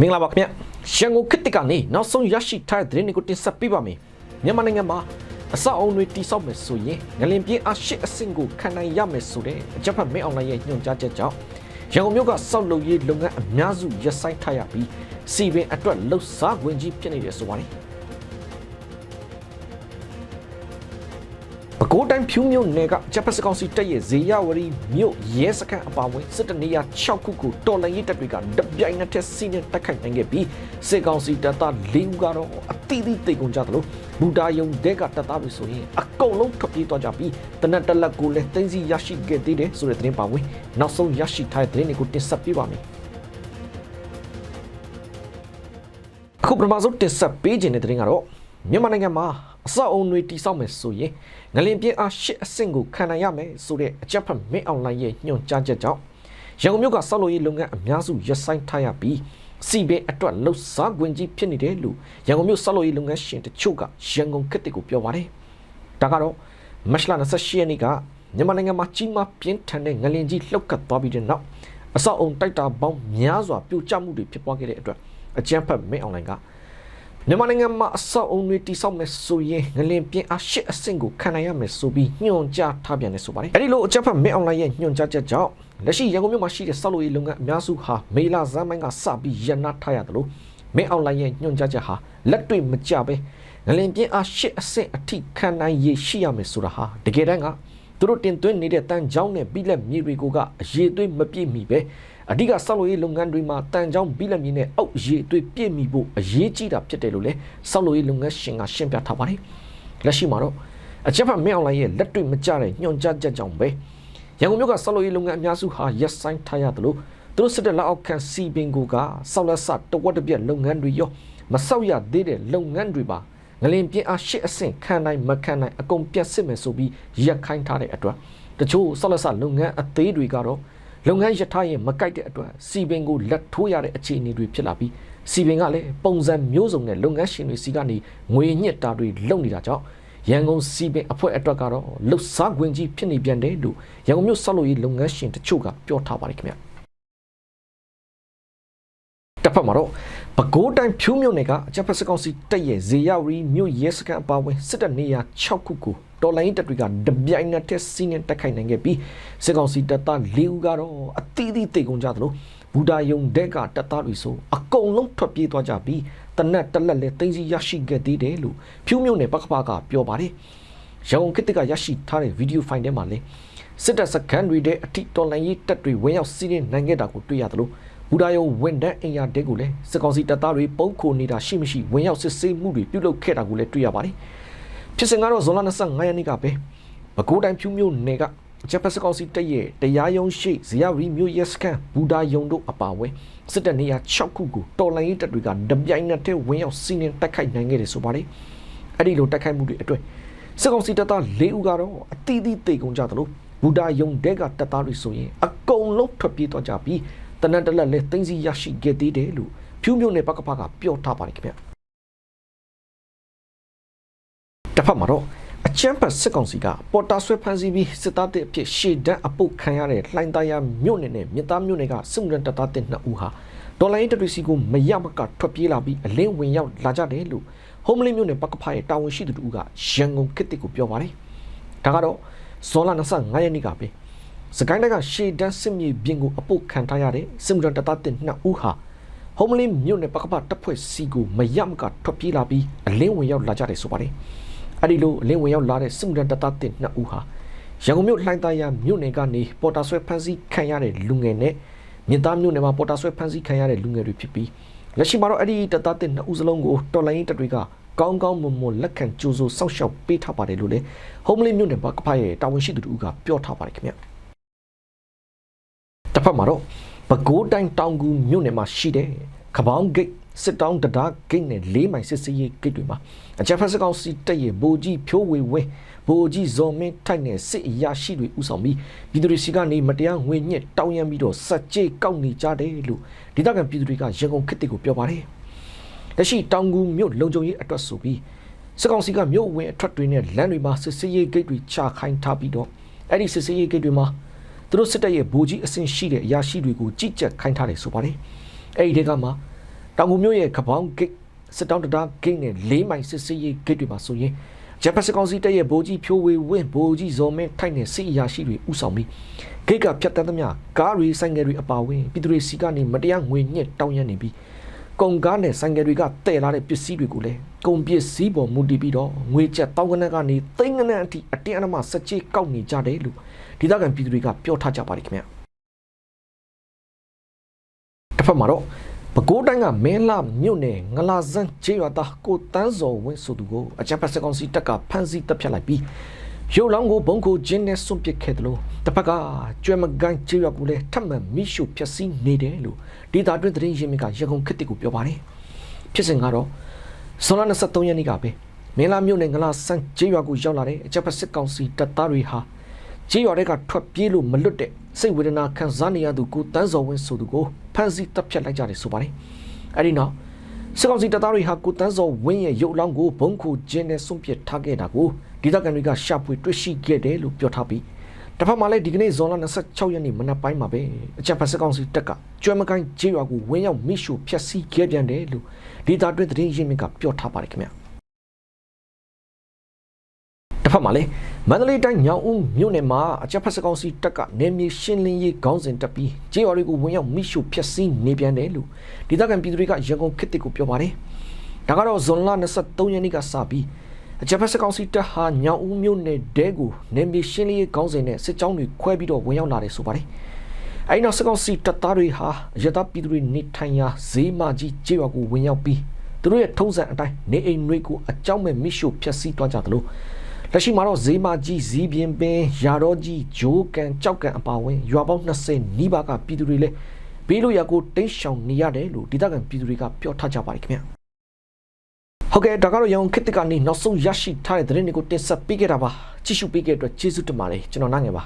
မင်္ဂလာပါခင်ဗျရန်ကုန်ခေတ်တစ်ကနေနောက်ဆုံးရရှိထားတဲ့သတင်းတွေကိုတင်ဆက်ပေးပါမယ်မြန်မာနိုင်ငံမှာအဆောက်အုံတွေတိစောက်မယ်ဆိုရင်ငလင်ပြင်းအရှိအဆင့်ကိုခံနိုင်ရမယ်ဆိုတဲ့အကြမ်းဖက်မင်းအောင်လှိုင်ရဲ့ညွှန်ကြားချက်ကြောင့်ရန်ကုန်မြို့ကစောက်လုပ်ရေးလုပ်ငန်းအများစုရပ်ဆိုင်းထားရပြီးစီပင်အတွက်လှုပ်ရှားဝင်ကြီးဖြစ်နေတယ်ဆိုပါတယ် ပဲခူးတိုင်းဖြူးမြို့နယ်ကဂျပန်စကောင်စီတပ်ရဲ့ဇေယဝရီမြို့ရဲစခန်းအပါအဝင်စစ်တနေရ6ခုကိုတော်လှန်ရေးတပ်တွေကတပြိုင်နက်တည်းစီးနှင်းတိုက်ခိုက်နိုင်ခဲ့ပြီးစစ်ကောင်စီတပ်သား၄ဦးကတော့အတိအသီးတိတ်ကုန်ကြသလိုဘူတာယုံတဲ့ကတပ်သားတွေဆိုရင်အကုန်လုံးထွက်ပြေးသွားကြပြီးတနက်တလက်ကိုလည်းတင်းစီရရှိခဲ့သေးတယ်ဆိုတဲ့သတင်းပါဝင်နောက်ဆုံးရရှိထားတဲ့သတင်းတွေကိုတင်ဆက်ပေးပါမယ်အခုပထမဆုံးတင်ဆက်ပေးခြင်းတဲ့သတင်းကတော့ မြန်မာနိုင်ငံမှာအဆောက်အုံတွေတိစောက်မယ်ဆိုရင်ငလင်ပြင်းအားရှစ်အဆင့်ကိုခံနိုင်ရမယ်ဆိုတဲ့အကြက်ဖက်မင်းအွန်လိုင်းရဲ့ညွှန်ကြားချက်ကြောင့်ရန်ကုန်မြို့ကဆောက်လုပ်ရေးလုပ်ငန်းအများစုရပ်ဆိုင်းထားရပြီးစီဘေးအတွက်လှုပ်ရှားခွင့်ကြီးဖြစ်နေတယ်လို့ရန်ကုန်မြို့ဆောက်လုပ်ရေးလုပ်ငန်းရှင်တချို့ကရန်ကုန်ခေတ်ကိုပြောပါတယ်။ဒါကတော့မတ်လ28ရက်နေ့ကမြန်မာနိုင်ငံမှာကြီးမားပြင်းထန်တဲ့ငလင်ကြီးလှုပ်ခတ်သွားပြီးတဲ့နောက်အဆောက်အုံတိုက်တာပေါင်းများစွာပြိုကျမှုတွေဖြစ်ပွားခဲ့တဲ့အတွက်အကြမ်းဖက်မင်းအွန်လိုင်းက မြန်မာနိုင်ငံမှာအဆောက်အုံတွေတိစောက်မယ်ဆိုရင်ငလင်ပြင်းအားရှစ်အဆင့်ကိုခံနိုင်ရမယ်ဆိုပြီးညွှန်ကြားထားပြန်တယ်ဆိုပါတယ်။အဲဒီလိုအကြမ်းဖက်မင်းအွန်လိုင်းရဲ့ညွှန်ကြားချက်ကြောင့်လက်ရှိရန်ကုန်မြို့မှာရှိတဲ့ဆောက်လုပ်ရေးလုပ်ငန်းအများစုဟာမေလဇန်ပိုင်းကစပြီးရန်နာထားရတယ်လို့မင်းအွန်လိုင်းရဲ့ညွှန်ကြားချက်ဟာလက်တွေ့မကျပဲငလင်ပြင်းအားရှစ်အဆင့်အထိခံနိုင်ရရှိရမယ်ဆိုတာဟာတကယ်တမ်းကသူတို့တင်သွင်းနေတဲ့တန်ကြောင်းနဲ့ပြီးလက်မြေတွေကိုကအရေးသွေးမပြည့်မီပဲ အဓိကဆောက်လုပ်ရေးလုပ်ငန်းတွေမှာတန်ကြောင်းပြီးလက်မြေနဲ့အောက်ရေးသွေးပြည့်မီဖို့အရေးကြီးတာဖြစ်တယ်လို့လည်းဆောက်လုပ်ရေးလုပ်ငန်းရှင်ကရှင်းပြထားပါတယ်လက်ရှိမှာတော့အချက်ဖတ်မင်းအွန်လိုင်းရဲ့လက်တွေ့မကျတဲ့ညွှန်ကြားချက်ကြောင့်ပဲရန်ကုန်မြို့ကဆောက်လုပ်ရေးလုပ်ငန်းအများစုဟာရက်ဆိုင်ထားရတယ်လို့သူတို့စစ်တဲ့လက်အောက်ခံစီပင်ကိုကဆောက်လက်စတဝက်တစ်ပြက်လုပ်ငန်းတွေရောမဆောက်ရသေးတဲ့လုပ်ငန်းတွေပါငလင်ပြင်းအားရှစ်အဆင့်ခံနိုင်မခံနိုင်အကုန်ပြတ်စစ်မယ်ဆိုပြီးရက်ခိုင်းထားတဲ့အတွက်တချို့ဆောက်လက်စလုပ်ငန်းအသေးတွေကတော့ လုပ်ငန်းရထားရင်မကိုက်တဲ့အတွက်စီပင်ကိုလက်ထိုးရတဲ့အခြေအနေတွေဖြစ်လာပြီးစီပင်ကလည်းပုံစံမျိုးစုံနဲ့လုပ်ငန်းရှင်တွေစီကနေငွေညစ်တာတွေလုပ်နေတာကြောင့်ရန်ကုန်စီပင်အဖွဲ့အတွက်ကတော့လှုပ်ရှားခွင့်ကြီးဖြစ်နေပြန်တယ်လို့ရန်ကုန်မြို့ဆောက်လုပ်ရေးလုပ်ငန်းရှင်တချို့ကပြောထားပါတယ်ခင်ဗျတစ်ဖ က်မှာတော့ပဲခူးတိုင်းဖြူးမြို့နယ်ကအကြပ်ဖက်စကောင်စီတက်ရဲ့ဇေယဝီမြို့ရဲစခန်းအပါအဝင်စစ်တပ်နေရာ6ခုကိုတော်လိုင်းတပ်တွေကတပြိုင်နက်တည်းစီးနှင်းတိုက်ခိုက်နိုင်ခဲ့ပြီးစစ်ကောင်စီတပ်သား၄ဦးကတော့အသီးသီးတိတ်ကုန်ကြသလိုဘူဒါယုံဒက်ကတပ်သားတွေဆိုအကုန်လုံးထွက်ပြေးသွားကြပြီးတနက်တက်လက်လက်သိမ်းစီရရှိခဲ့သေးတယ်လို့ဖြူးမြို့နယ်ပကပကပြောပါတယ်ရန်ကုန်ခေတ်ကရရှိထားတဲ့ဗီဒီယိုဖိုင်ထဲမှာလည်းစစ်တပ်စခန်းတွေတဲ့အထိတော်လိုင်းရေးတပ်တွေဝင်ရောက်စီးနှင်းနိုင်ခဲ့တာကိုတွေ့ရသလို ဘူဒါယုံဝန်တန်းအင်ယာတဲကိုလည်းစစ်ကောင်စီတပ်သားတွေပုံခိုနေတာရှိမရှိဝင်ရောက်စစ်ဆေးမှုတွေပြုလုပ်ခဲ့တာကိုလည်းတွေ့ရပါတယ်ဖြစ်စဉ်ကတော့ဇွန်လ25ရက်နေ့ကပဲပဲခူးတိုင်းဖြူးမြို့နယ်ကဂျပန်စကောင်စီတပ်ရဲ့တရားရုံးရှိဇီယရီမြို့ရဲစခန်းဘူဒါယုံတို့အပါအဝင်စစ်တပ်နေရာ6ခုကိုတော်လိုင်းရေးတပ်တွေကတပြိုင်နက်တည်းဝင်ရောက်စီးနှင်းတိုက်ခိုက်နိုင်ခဲ့တယ်ဆိုပါတယ်အဲ့ဒီလိုတိုက်ခိုက်မှုတွေအတွက်စစ်ကောင်စီတပ်သား၄ဦးကတော့အသီးသီးတိတ်ကုန်ကြသလိုဘူဒါယုံတဲကတပ်သားတွေဆိုရင်အကုန်လုံးထွက်ပြေးသွားကြပြီး တနက်တလက်လည်းသိမ်းစီရရှိခဲ့သေးတယ်လို့ဖြူးမြို့နယ်ပကပကပြောထားပါတယ်ခင်ဗျတစ်ဖက်မှာတော့အချမ်းပတ်စစ်ကောင်စီကပေါ်တာဆွဲဖမ်းဆီးပြီးစစ်သားတဲ့အဖြစ်ရှေ့တန်းအပုတ်ခံရတဲ့လှိုင်းသားရမြို့နယ်နဲ့မြစ်သားမြို့နယ်ကစစ်မှုထမ်းတပ်သားတဲ့နှစ်ဦးဟာဒေါ်လာရေးတရီစီကိုမရမကထွက်ပြေးလာပြီးအလင်းဝင်ရောက်လာကြတယ်လို့ဟုံးမလင်းမြို့နယ်ပကဖရဲ့တာဝန်ရှိသူတို့ကရန်ကုန်ခေတ်တစ်ကိုပြောပါတယ်ဒါကတော့ဇွန်လ25ရက်နေ့ကပဲ စကိုင်းတိုင်းကရှေ့တန်းစစ်မြေပြင်ကိုအပုတ်ခံထားရတဲ့စစ်မှုထမ်းတပ်သားတဲ့နှစ်ဦးဟာဟုံးမလင်းမြို့နယ်ပကဖတပ်ဖွဲ့စီကိုမရမကထွက်ပြေးလာပြီးအလင်းဝင်ရောက်လာကြတယ်ဆိုပါတယ်အဲ့ဒီလိုအလင်းဝင်ရောက်လာတဲ့စစ်မှုထမ်းတပ်သားတဲ့နှစ်ဦးဟာရန်ကုန်မြို့လှိုင်းသားရမြို့နယ်ကနေပေါ်တာဆွဲဖမ်းဆီးခံရတဲ့လူငယ်နဲ့မြင်းသားမြို့နယ်မှာပေါ်တာဆွဲဖမ်းဆီးခံရတဲ့လူငယ်တွေဖြစ်ပြီးလက်ရှိမှာတော့အဲ့ဒီတပ်သားတဲ့နှစ်ဦးစလုံးကိုတော်လိုင်းတပ်တွေကကောင်းကောင်းမွန်မွန်လက်ခံကြိုးစိုးစောက်ရှောက်ပေးထားပါတယ်လို့လေဟုံးမလင်းမြို့နယ်ဘက်ကဖရဲ့တာဝန်ရှိသူတို့ကပြောထားပါတယ်ခင်ဗျ တစ်ဖက်မှာတော့ပဲခူးတိုင်းတောင်ကူမြို့နယ်မှာရှိတဲ့ခပောင်းဂိတ်စစ်တောင်းတဒါဂိတ်နဲ့၄မိုင်စစ်စေးရေးဂိတ်တွေမှာအကြမ်းဖက်စကောင်စီတပ်ရဲ့ဗိုလ်ကြီးဖြိုးဝေဝဲဗိုလ်ကြီးဇော်မင်းထိုက်နဲ့စစ်အရာရှိတွေဥဆောင်ပြီးပြည်သူတွေစီကနေမတရားငွေညက်တောင်းရမ်းပြီးတော့စက်ကြေးကောက်နေကြတယ်လို့ဒေသခံပြည်သူတွေကရန်ကုန်ခေတ်တွေကိုပြောပါတယ်လက်ရှိတောင်ကူမြို့လုံခြုံရေးအတွက်ဆိုပြီးစစ်ကောင်စီကမြို့ဝင်အထွက်တွေနဲ့လမ်းတွေမှာစစ်စေးရေးဂိတ်တွေချခိုင်းထားပြီးတော့အဲ့ဒီစစ်စေးရေးဂိတ်တွေမှာ သူတို့စစ်တပ်ရဲ့ဗိုလ်ကြီးအဆင့်ရှိတဲ့အရာရှိတွေကိုကြီးကြပ်ခိုင်းထားတယ်ဆိုပါတယ်အဲ့ဒီတဲကမှာတတောင်ငူမြို့ရဲ့ကပောင်းဂိတ်စစ်တောင်းတံတားဂိတ်နဲ့၄မိုင်စစ်စစ်ရေးဂိတ်တွေမှာဆိုရင်ဂျပန်စစ်ကောင်စီတပ်ရဲ့ဗိုလ်ကြီးဖြိုးဝေဝင်းဗိုလ်ကြီးဇော်မင်းထိုက်နဲ့စစ်အရာရှိတွေဥဆောင်ပြီးဂိတ်ကဖြတ်တန်းသမျှကားတွေဆိုင်ငယ်တွေအပါအဝင်ပြည်သူတွေစီကနေမတရားငွေညှစ်တောင်းရနေပြီး ကုန်ကားနဲ့ဆိုင်ငယ်တွေကတည်လာတဲ့ပစ္စည်းတွေကိုလည်းကုန်ပစ္စည်းပေါ်မူတည်ပြီးတော့ငွေကျပ်တောင်းကနက်ကနေသိန်းကနက်အထိအတင်းအဓမ္မစက်ကြီးကောက်နေကြတယ်လို့ဒေသခံပြည်သူတွေကပြောထားကြပါတယ်ခင်ဗျာတစ်ဖက်မှာတော့ပဲခူးတိုင်းကမင်းလာမြို့နယ်ငလာစန်းကျေးရွာသားကိုတန်းစော်ဝင်းဆိုသူကိုအကြမ်းဖက်စစ်ကောင်စီတပ်ကဖမ်းဆီးတပ်ဖြတ်လိုက်ပြီး ရုပ်လောင်းကိုဘုံကိုကျင်းနဲ့စွန့်ပစ်ခဲ့တယ်လို့တစ်ဖက်ကကျွဲမကန်ကျေးရွာကိုလည်းထပ်မံမိရှုဖျက်ဆီးနေတယ်လို့ဒေတာတွင်သတင်းရင်းမြစ်ကရကုန်ခစ်တစ်ကိုပြောပါတယ်ဖြစ်စဉ်ကတော့ဇွန်လ23ရက်နေ့ကပဲမင်းလာမြို့နယ်ငလာစန်းကျေးရွာကိုရောက်လာတဲ့အကြမ်းဖက်စစ်ကောင်စီတပ်သားတွေဟာကြေးရွာတွေကထွက်ပြေးလို့မလွတ်တဲ့စိတ်ဝေဒနာခံစားနေရသူကိုတန်းစော်ဝင်းဆိုသူကိုဖမ်းဆီးတပ်ဖြတ်လိုက်ကြတယ်ဆိုပါတယ်။အဲဒီနောက် စစ်ကောင်စီတပ်သားတွေဟာကိုတန်းစော်ဝင်းရဲ့ရုပ်အလောင်းကိုဘုံခုကျင်းနဲ့စွန့်ပစ်ထားခဲ့တာကိုဒေသခံတွေကရှာဖွေတွေ့ရှိခဲ့တယ်လို့ပြောထားပြီးတစ်ဖက်မှာလည်းဒီကနေ့ဇွန်လ26ရက်နေ့မနက်ပိုင်းမှာပဲအကြံဖက်စစ်ကောင်စီတပ်ကကျွမ်းမကိုင်းကြေးရွာကိုဝင်းရောက်မိရှုဖျက်ဆီးခဲ့ပြန်တယ်လို့ဒေသတွင်းသတင်းရင်းမြစ်ကပြောထားပါတယ်ခင်ဗျာ။ တစ်ဖက်မှာလည်းမန္တလေးတိုင်းညောင်ဦးမြို့နယ်မှာအကြက်ဖက်စကောင်စီတပ်ကနေမြေရှင်းလင်းရေးခေါင်းစဉ်တက်ပြီးကြေးရွာတွေကိုဝင်ရောက်မိရှုဖျက်ဆီးနေပြန်တယ်လို့ဒေသခံပြည်သူတွေကရန်ကုန်ခေတ်တစ်ကိုပြောပါတယ်။ဒါကတော့ဇွန်လ23ရက်နေ့ကစပြီးအကြက်ဖက်စကောင်စီတပ်ဟာညောင်ဦးမြို့နယ်တဲကိုနေမြေရှင်းလင်းရေးခေါင်းစဉ်နဲ့စစ်ကြောင်းတွေခွဲပြီးတော့ဝင်ရောက်လာတယ်ဆိုပါတယ်။အဲဒီနောက်စကောင်စီတပ်သားတွေဟာရတပြည်သူတွေနေထိုင်ရာဈေးမကြီးကြေးရွာကိုဝင်ရောက်ပြီးသူတို့ရဲ့ထုံးစံအတိုင်းနေအိမ်တွေကိုအကြောင်းမဲ့မိရှုဖျက်ဆီးသွားကြသလို လက်ရှိမှာတော့ဈေးမကြီးဈေးပြင်းပင်ရာတော့ကြီးဂျိုးကန်ကြောက်ကန်အပါဝင်ရွာပေါင်း20နီးပါးကပြည်သူတွေလည်းဘေးလို့ရကိုတိတ်ရှောင်နေရတယ်လို့ဒေသခံပြည်သူတွေကပြောထားကြပါတယ်ခင်ဗျဟုတ်ကဲ့ဒါကတော့ရန်ကုန်ခေတ်တကနေနောက်ဆုံးရရှိထားတဲ့သတင်းတွေကိုတင်ဆက်ပေးခဲ့တာပါကြည့်ရှုပေးခဲ့တဲ့အတွက်ကျေးဇူးတင်ပါတယ်ကျွန်တော်နိုင်ငယ်ပါ